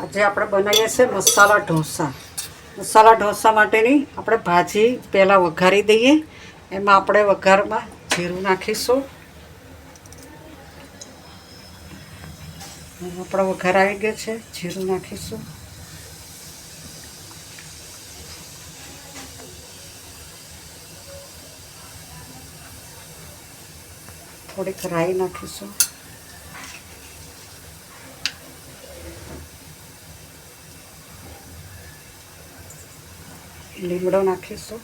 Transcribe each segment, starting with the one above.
આજે આપણે બનાવીએ છીએ મસાલા ઢોસા. મસાલા ઢોસા માટેની આપણે ભાજી પહેલાં વઘારી દઈએ. એમાં આપણે વઘારમાં જીરું નાખીશું. આપણો વઘાર આવી ગયો છે, જીરું નાખીશું. થોડીક રાઈ નાખીશું. લીમડો નાખીશું.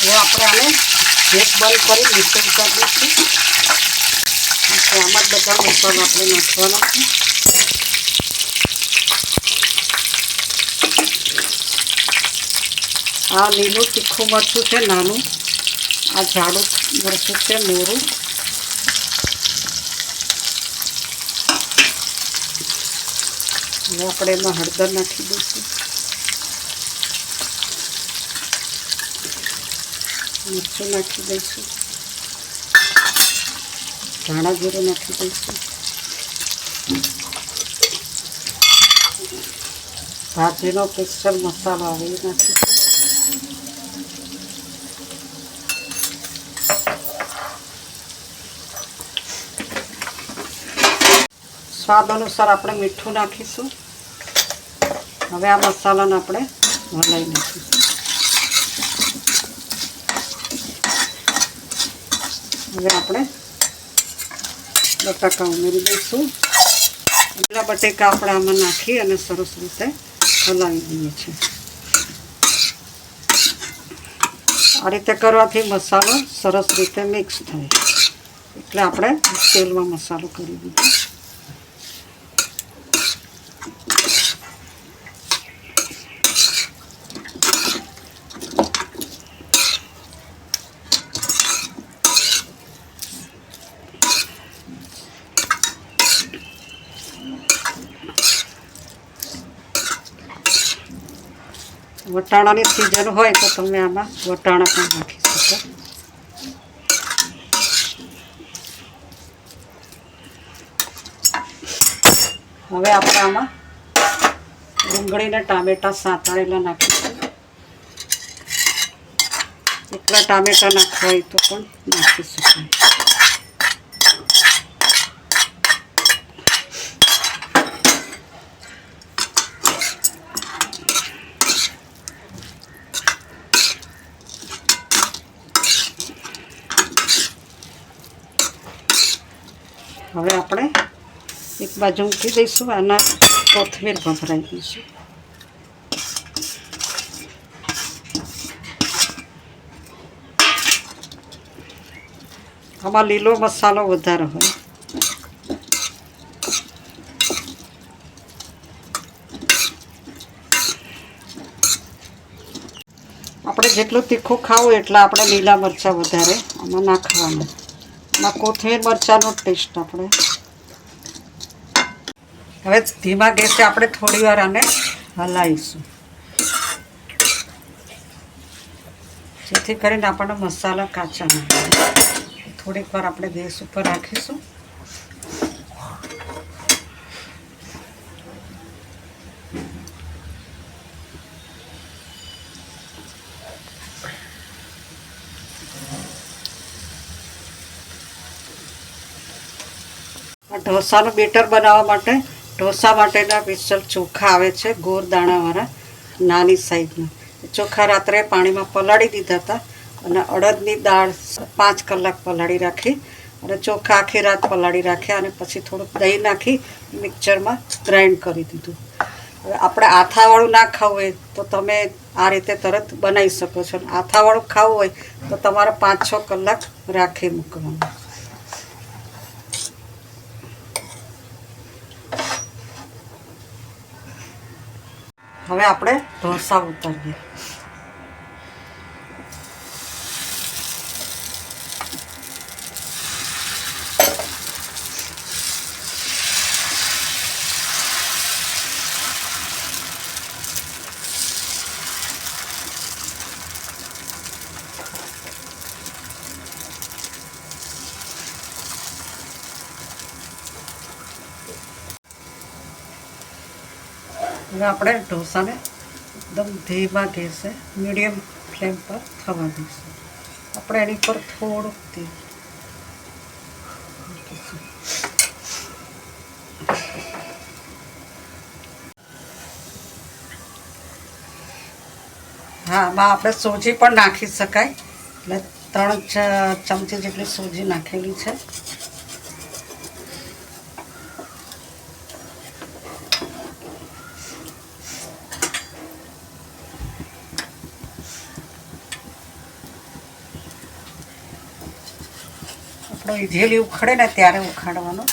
હવે આપણે આને ગેસ બંધ કરી મિક્સર કરી દઈશું. આમાં જ બધા મસાલો આપણે નાખવાના છે. આ લીલું તીખું મરચું છે, નાનું. આ જાડું મરચું છે, મોરું. આપણે એમાં હળદર નાખી દઈશું. મરચું નાખી દઈશું. ધાણા જીરું નાખી દઈશું. ભાજીનો સ્પેશિયલ મસાલો આવે એ નાખીશું સ્વાદ અનુસાર આપણે મીઠું નાખીશું. હવે આ મસાલાને આપણે હલાવી નાખીશું. હવે આપણે બટાકા ઉમેરી દઈશું. એટલા બટેકા આપણે આમાં નાખી અને સરસ રીતે હલાવી દઈએ છીએ. આ રીતે કરવાથી મસાલો સરસ રીતે મિક્સ થાય. એટલે આપણે તેલમાં મસાલો કરી દીધો. વટાણાની સિઝન હોય તો તમે આમાં વટાણા પણ નાખી શકો. હવે આપણે આમાં ડુંગળીને ટામેટાં સાંતળેલા નાખીશું. એકલા ટામેટાં નાખવા હોય તો પણ નાખી શકાય. હવે આપણે એક બાજુ મૂકી દઈશું, આના કોથમીર ભભરાઈ દઈશું આમાં લીલો મસાલો વધારે હોય. આપણે જેટલું તીખું ખાવું એટલા આપણે લીલા મરચાં વધારે આમાં નાખવાના. એમાં કોથમીર મરચાંનો ટેસ્ટ આપણે. હવે ધીમા ગેસે આપણે થોડી વાર આને હલાવીશું. જેથી કરીને આપણને મસાલા કાચા ના થોડીક વાર આપણે ગેસ ઉપર રાખીશું. ઢોસાનું બેટર બનાવવા માટે ઢોસા માટેના સ્પેશિયલ ચોખા આવે છે ગોળ દાણાવાળા, નાની સાઈઝના. ચોખા રાત્રે પાણીમાં પલાળી દીધા હતા અને અડદની દાળ પાંચ કલાક પલાળી રાખી અને ચોખા આખી રાત પલાળી રાખ્યા અને પછી થોડુંક દહીં નાખી મિક્સરમાં ગ્રાઇન્ડ કરી દીધું. હવે આપણે આથાવાળું ના ખાવું હોય તો તમે આ રીતે તરત બનાવી શકો છો. આથાવાળું ખાવું હોય તો તમારે પાંચ છ કલાક રાખી મૂકવાનું. હવે આપણે ઢોસા ઉતારીએ. હવે આપણે ઢોસાને એકદમ ધીમા ગેસે, મીડિયમ ફ્લેમ પર થવા દઈશું. આપણે એની પર થોડુંક તેલ હા માં આપણે સોજી પણ નાખી શકાય. એટલે ત્રણ ચમચી જેટલી સોજી નાખેલી છે. આપણો ઇઝીલી ઉખડે ને ત્યારે ઉખાડવાનો.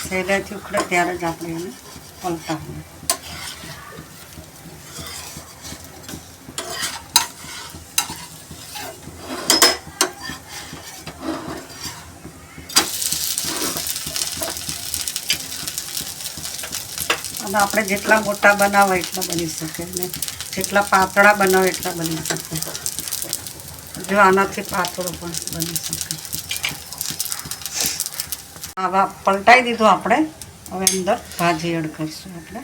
સહેલાથી ઉખડે ત્યારે જ આપણે એને પલટાવવાનું. અને આપણે જેટલા મોટા બનાવો એટલા બની શકે ને જેટલા પાતળા બનાવો એટલા બની શકે. જો આનાથી પાતળો પણ બની શકે. આવા પલટાઈ દીધું આપણે. હવે અંદર ભાજી એડ કરીશું આપણે.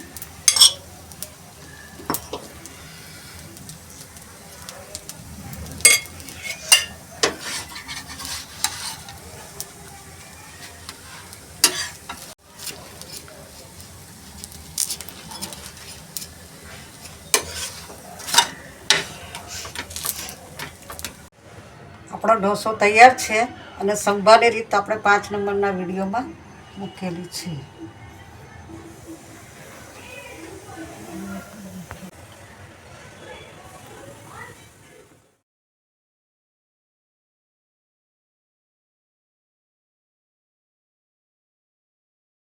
આપણો ઢોસો તૈયાર છે. અને સંભાળની રીત આપણે પાંચ નંબરના વિડીયોમાં મૂકેલી છે.